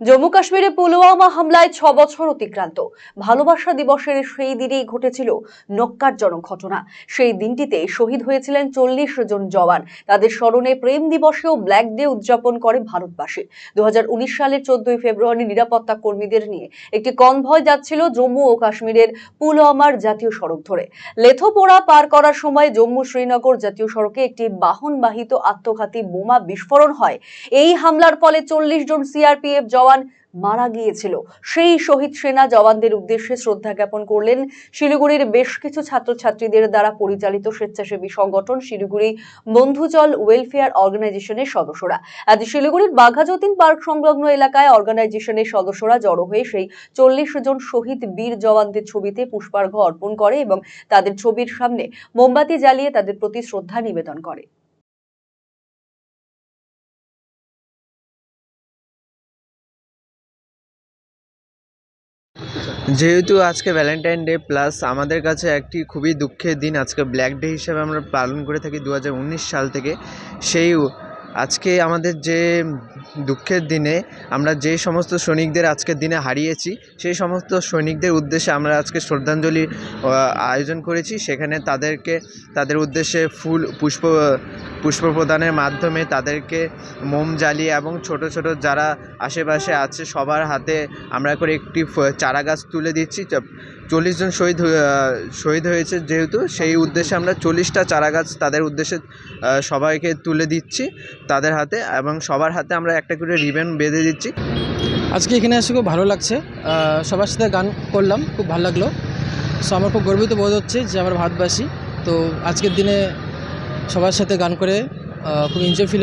জম্মু কাশ্মীরে পুলওয়ামা হামলায় ছ বছর অতিক্রান্ত। ভালোবাসা দিবসের সেই দিনেই ঘটেছিল নক্কারজনক ঘটনা। সেই দিনটিতে শহীদ হয়েছিলেন চল্লিশ জন জওয়ান। তাদের স্মরণে প্রেম দিবসেও ব্ল্যাক ডে উদযাপন করে ভারতবাসী। দু সালের চোদ্দই ফেব্রুয়ারি নিরাপত্তা কর্মীদের নিয়ে একটি কনভয় যাচ্ছিল জম্মু ও কাশ্মীরের পুলওয়ামার জাতীয় সড়ক ধরে। লেথোপোড়া পার করার সময় জম্মু শ্রীনগর জাতীয় সড়কে একটি বাহনবাহিত আত্মঘাতী বোমা বিস্ফোরণ হয়। এই হামলার ফলে চল্লিশ জন সিআরপিএফ জওয়ান মারা গিয়েছিল। সেই শহীদ সেনা জওয়ানদের উদ্দেশ্যে শ্রদ্ধা জ্ঞাপন করলেন শিলিগুড়ির বেশ কিছু ছাত্রছাত্রীদের দ্বারা পরিচালিত স্বেচ্ছাসেবী সংগঠন শিলিগুড়ি বন্ধুজল ওয়েলফেয়ার অর্গানাইজেশনের সদস্যরা। আজ শিলিগুড়ির বাঘাযতীন পার্ক সংলগ্ন এলাকায় অর্গানাইজেশনের সদস্যরা জড়ো হয়ে সেই চল্লিশ জন শহীদ বীর জওয়ানদের ছবিতে পুষ্পার্ঘ অর্পণ করে এবং তাদের ছবির সামনে মোমবাতি জ্বালিয়ে তাদের প্রতি শ্রদ্ধা নিবেদন করে। যেহেতু আজকে ভ্যালেন্টাইন ডে প্লাস আমাদের কাছে একটি খুবই দুঃখের দিন, আজকে ব্ল্যাক ডে হিসাবে আমরা পালন করে থাকি দু হাজার উনিশ সাল থেকে। সেই আজকে আমাদের যে দুঃখের দিনে আমরা যে সমস্ত সৈনিকদের আজকের দিনে হারিয়েছি, সেই সমস্ত সৈনিকদের উদ্দেশ্যে আমরা আজকে শ্রদ্ধাঞ্জলি আয়োজন করেছি। সেখানে তাদেরকে, তাদের উদ্দেশ্যে ফুল পুষ্প পুষ্প প্রদানের মাধ্যমে তাদেরকে মোম জ্বালিয়ে এবং ছোট ছোট যারা আশেপাশে আছে সবার হাতে আমরা করে একটি চারা গাছ তুলে দিচ্ছি। চল্লিশ জন শহীদ শহীদ হয়েছে যেহেতু, সেই উদ্দেশ্যে আমরা চল্লিশটা চারা গাছ তাদের উদ্দেশ্যে সবাইকে তুলে দিচ্ছি তাদের হাতে এবং সবার হাতে আমরা একটা করে রিবেন বেঁধে দিচ্ছি। আজকে এখানে এসে খুব ভালো লাগছে। সবার সাথে গান করলাম, খুব ভালো লাগল। সো আমার খুব গর্বিত বোধ হচ্ছে যে আমার ভারতবাসী। তো আজকের দিনে সবার সাথে গান করে খুব এনজয় ফিল